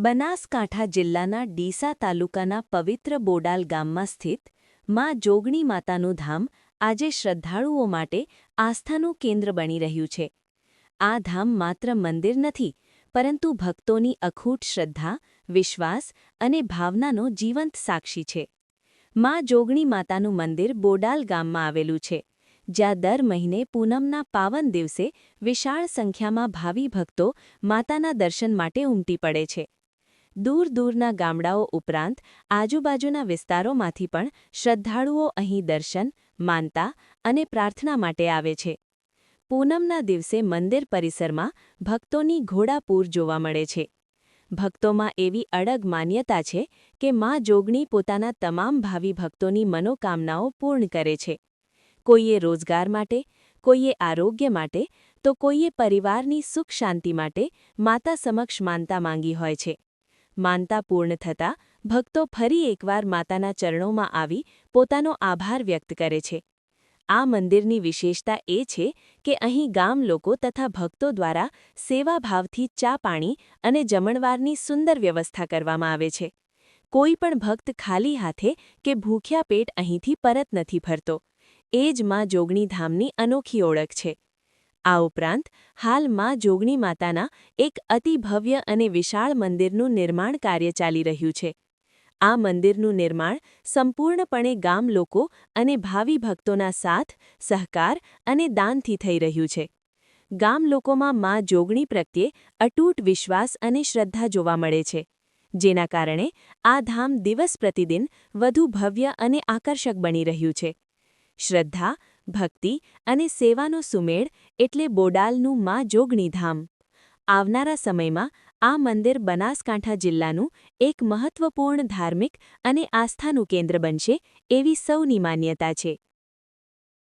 બનાસકાંઠા જિલ્લાના ડીસા તાલુકાના પવિત્ર બોડાલ ગામમાં સ્થિતમાં જોગણી માતાનું ધામ આજે શ્રદ્ધાળુઓ માટે આસ્થાનું કેન્દ્ર બની રહ્યું છે. આ ધામ માત્ર મંદિર નથી, પરંતુ ભક્તોની અખૂટ શ્રદ્ધા, વિશ્વાસ અને ભાવનાનો જીવંત સાક્ષી છે. માં જોગણી માતાનું મંદિર બોડાલ ગામમાં આવેલું છે, જ્યાં દર મહિને પૂનમના પાવન દિવસે વિશાળ સંખ્યામાં ભાવિ ભક્તો માતાના દર્શન માટે ઉમટી પડે છે. દૂર દૂરના ગામડાઓ ઉપરાંત આજુબાજુના વિસ્તારોમાંથી પણ શ્રદ્ધાળુઓ અહીં દર્શન, માનતા અને પ્રાર્થના માટે આવે છે. પૂનમના દિવસે મંદિર પરિસરમાં ભક્તોની ઘોડાપૂર જોવા મળે છે. ભક્તોમાં એવી અડગ માન્યતા છે કે મા જોગણી પોતાના તમામ ભાવિ ભક્તોની મનોકામનાઓ પૂર્ણ કરે છે. કોઈએ રોજગાર માટે, કોઈએ આરોગ્ય માટે, તો કોઈએ પરિવારની સુખ શાંતિ માટે માતા સમક્ષ માનતા માંગી હોય છે. માનતા પૂર્ણ થતાં ભક્તો ફરી એકવાર માતાના ચરણોમાં આવી પોતાનો આભાર વ્યક્ત કરે છે. આ મંદિરની વિશેષતા એ છે કે અહીં ગામ લોકો તથા ભક્તો દ્વારા સેવાભાવથી ચા પાણી અને જમણવારની સુંદર વ્યવસ્થા કરવામાં આવે છે. કોઈ પણ ભક્ત ખાલી હાથે કે ભૂખ્યા પેટ અહીંથી પરત નથી ફરતો. એ જ માં જોગણીધામની અનોખી ઓળખ છે. આ ઉપરાંત, હાલમાં જોગણી માતાના એક અતિ ભવ્ય અને વિશાળ મંદિરનું નિર્માણ કાર્ય ચાલી રહ્યું છે. આ મંદિરનું નિર્માણ સંપૂર્ણપણે ગામ લોકો અને ભાવિ ભક્તોના સાથ, સહકાર અને દાનથી થઈ રહ્યું છે. ગામ લોકોમાં મા જોગણી પ્રત્યે અટૂટ વિશ્વાસ અને શ્રદ્ધા જોવા મળે છે. જેના કારણે આ ધામ દિવસ પ્રતિદિન વધુ ભવ્ય અને આકર્ષક બની રહ્યું છે. શ્રદ્ધા ભક્તિ અને સેવાનો સુમેળ એટલે બોડાલનું માં જોગણીધામ. આવનારા સમયમાં આ મંદિર બનાસકાંઠા જિલ્લાનું એક મહત્વપૂર્ણ ધાર્મિક અને આસ્થાનું કેન્દ્ર બનશે એવી સૌની માન્યતા છે.